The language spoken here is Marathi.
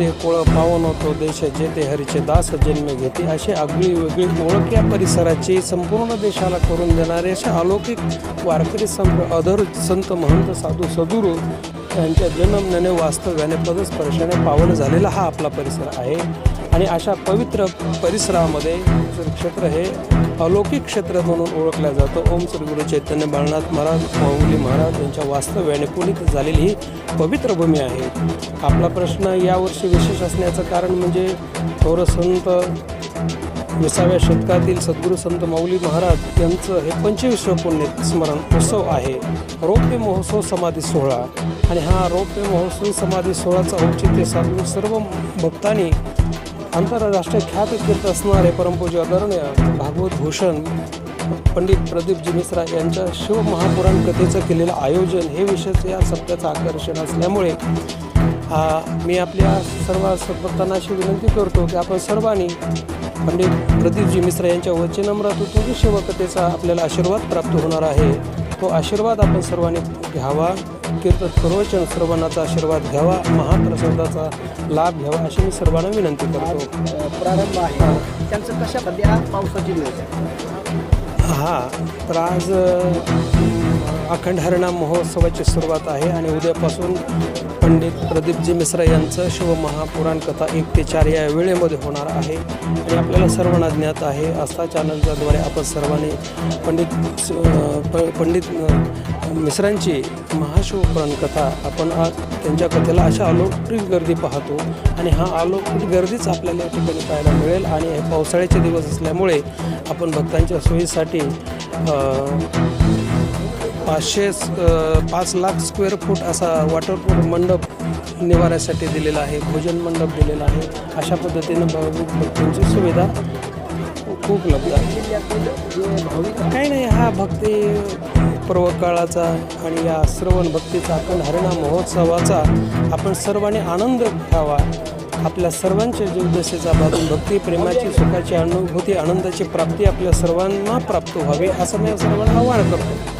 ते कोळ पावन होतो देश जेते हरीचे दास जन्म घेते. अशी आगळी वेगळी ओळख या परिसराची संपूर्ण देशाला करून देणारे असे अलौकिक वारकरी संत अधर संत महंत साधू सदुरू यांच्या जन्मण्याने वास्तव्याने पदस्पर्शाने पावन झालेला हा आपला परिसर आहे. आणि अशा पवित्र परिसरामध्ये क्षेत्र हे अलौकिक क्षेत्र म्हणून ओळखलं जातं. ओम श्री गुरु चैतन्य बाळनाथ महाराज माऊली महाराज यांच्या वास्तव्याने पुनीत झालेली ही पवित्र भूमी आहे. आपला प्रश्न यावर्षी विशेष असण्याचं कारण म्हणजे थोर संत विसाव्या शतकातील सद्गुरू संत माऊली महाराज यांचं हे पंचविश्व पुण्य स्मरण उत्सव आहे. रौप्य महोत्सव समाधी सोहळा. आणि हा रौप्य महोत्सव समाधी सोहळाचा औचित्य साधून सर्व भक्तांनी आंतरराष्ट्रीय ख्यात कीर्त असणारे परमपूज्य आदरणीय भागवत भूषण पंडित प्रदीपजी मिश्रा यांच्या शिवमहापुराण कथेचं केलेलं आयोजन हे विशेष या सप्त्याचं आकर्षण असल्यामुळे मी आपल्या सर्व सद्भक्तांना अशी विनंती करतो की आपण सर्वांनी पंडित प्रदीपजी मिश्रा यांच्या वचनम्रातून शिवकथेचा आपल्याला आशीर्वाद प्राप्त होणार आहे. तो आशीर्वाद आपण सर्वांनी घ्यावा. कीर्तन प्रवचन सर्वांनाचा आशीर्वाद घ्यावा महाप्रसादाचा लाभ घ्यावा अशी मी सर्वांना विनंती करतो. प्रारंभ आहे. त्यांचं कशा सध्या पावसाची हा तर आज अखंड हरिणाम महोत्सवाची सुरुवात आहे आणि उद्यापासून पंडित प्रदीपजी मिश्रा यांचं शिवमहापुराण कथा एक ते चार या वेळेमध्ये होणार आहे. आणि आपल्याला सर्वांना ज्ञात आहे आस्था चॅनलच्याद्वारे आपण सर्वांनी पंडित प पंडित मिश्रांची महाशिवपुराण कथा आपण आज त्यांच्या कथेला अशा अलौकिक गर्दी पाहतो. आणि हा अलौकिक गर्दीच आपल्याला या ठिकाणी पाहायला मिळेल आणि हे पावसाळ्याचे दिवस असल्यामुळे आपण भक्तांच्या सोयीसाठी पाचशे पाच लाख स्क्वेअर फूट असा वॉटरप्रूफ मंडप निवाऱ्यासाठी दिलेला आहे भोजन मंडप दिलेला आहे. अशा पद्धतीनं भाविक भक्तींची सुविधा खूप उपलब्ध आहे. काही नाही हा भक्ती पर्व काळाचा आणि या श्रवण भक्तीचा आपण हरिणाम महोत्सवाचा आपण सर्वांनी आनंद घ्यावा. आपल्या सर्वांच्या जीवदशेचा बाजून भक्ती प्रेमाची सुखाची अनुभूती आनंदाची प्राप्ती आपल्या सर्वांना प्राप्त व्हावी असं मी सर्वांना आवाहन करतो.